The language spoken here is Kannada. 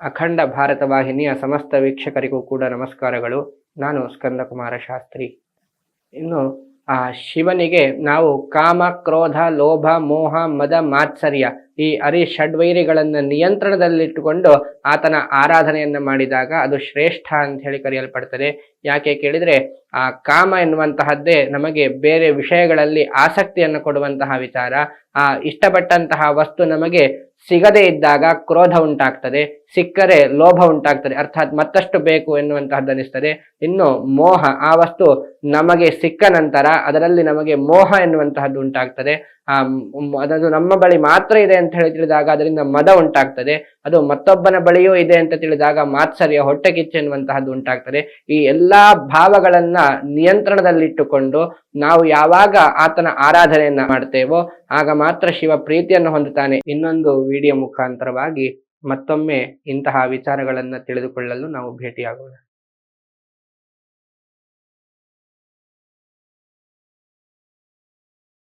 ಅಖಂಡ ಭಾರತ ವಾಹಿನಿಯ ಸಮಸ್ತ ವೀಕ್ಷಕರಿಗೂ ಕೂಡ ನಮಸ್ಕಾರಗಳು. ನಾನು ಸ್ಕಂದಕುಮಾರ ಶಾಸ್ತ್ರಿ. ಇನ್ನು, ಆ ಶಿವನಿಗೆ ನಾವು ಕಾಮ, ಕ್ರೋಧ, ಲೋಭ, ಮೋಹ, ಮದ, ಮಾತ್ಸರ್ಯ ಈ ಅರಿ ಷಡ್ವೈರಿಗಳನ್ನು ನಿಯಂತ್ರಣದಲ್ಲಿಟ್ಟುಕೊಂಡು ಆತನ ಆರಾಧನೆಯನ್ನು ಮಾಡಿದಾಗ ಅದು ಶ್ರೇಷ್ಠ ಅಂತ ಹೇಳಿ ಕರೆಯಲ್ಪಡ್ತದೆ. ಯಾಕೆ ಕೇಳಿದರೆ ಆ ಕಾಮ ಎನ್ನುವಂತಹದ್ದೇ ನಮಗೆ ಬೇರೆ ವಿಷಯಗಳಲ್ಲಿ ಆಸಕ್ತಿಯನ್ನು ಕೊಡುವಂತಹ ವಿಚಾರ. ಆ ಇಷ್ಟಪಟ್ಟಂತಹ ವಸ್ತು ನಮಗೆ ಸಿಗದೇ ಇದ್ದಾಗ ಕ್ರೋಧ ಉಂಟಾಗ್ತದೆ. ಸಿಕ್ಕರೆ ಲೋಭ ಉಂಟಾಗ್ತದೆ. ಅರ್ಥಾತ್ ಮತ್ತಷ್ಟು ಬೇಕು ಎನ್ನುವಂತಹದ್ದು ಅನಿಸ್ತದೆ ಇನ್ನು ಮೋಹ, ಆ ವಸ್ತು ನಮಗೆ ಸಿಕ್ಕ ನಂತರ ಅದರಲ್ಲಿ ನಮಗೆ ಮೋಹ ಎನ್ನುವಂತಹದ್ದು ಉಂಟಾಗ್ತದೆ. ಆ ಅದನ್ನು ನಮ್ಮ ಬಳಿ ಮಾತ್ರ ಇದೆ ಅಂತ ಹೇಳಿ ತಿಳಿದಾಗ ಅದರಿಂದ ಮದ ಉಂಟಾಗ್ತದೆ. ಅದು ಮತ್ತೊಬ್ಬನ ಬಳಿಯೂ ಇದೆ ಅಂತ ತಿಳಿದಾಗ ಮಾತ್ಸರ್ಯ ಹೊಟ್ಟೆ ಕಿಚ್ಚು ಎನ್ನುವಂತಹದ್ದು ಉಂಟಾಗ್ತದೆ. ಈ ಎಲ್ಲಾ ಭಾವಗಳನ್ನ ನಿಯಂತ್ರಣದಲ್ಲಿಟ್ಟುಕೊಂಡು ನಾವು ಯಾವಾಗ ಆತನ ಆರಾಧನೆಯನ್ನ ಮಾಡ್ತೇವೋ ಆಗ ಮಾತ್ರ ಶಿವ ಪ್ರೀತಿಯನ್ನು ಹೊಂದುತ್ತಾನೆ. ಇನ್ನೊಂದು ವಿಡಿಯೋ ಮುಖಾಂತರವಾಗಿ ಮತ್ತೊಮ್ಮೆ ಇಂತಹ ವಿಚಾರಗಳನ್ನ ತಿಳಿದುಕೊಳ್ಳಲು ನಾವು ಭೇಟಿಯಾಗೋಣ.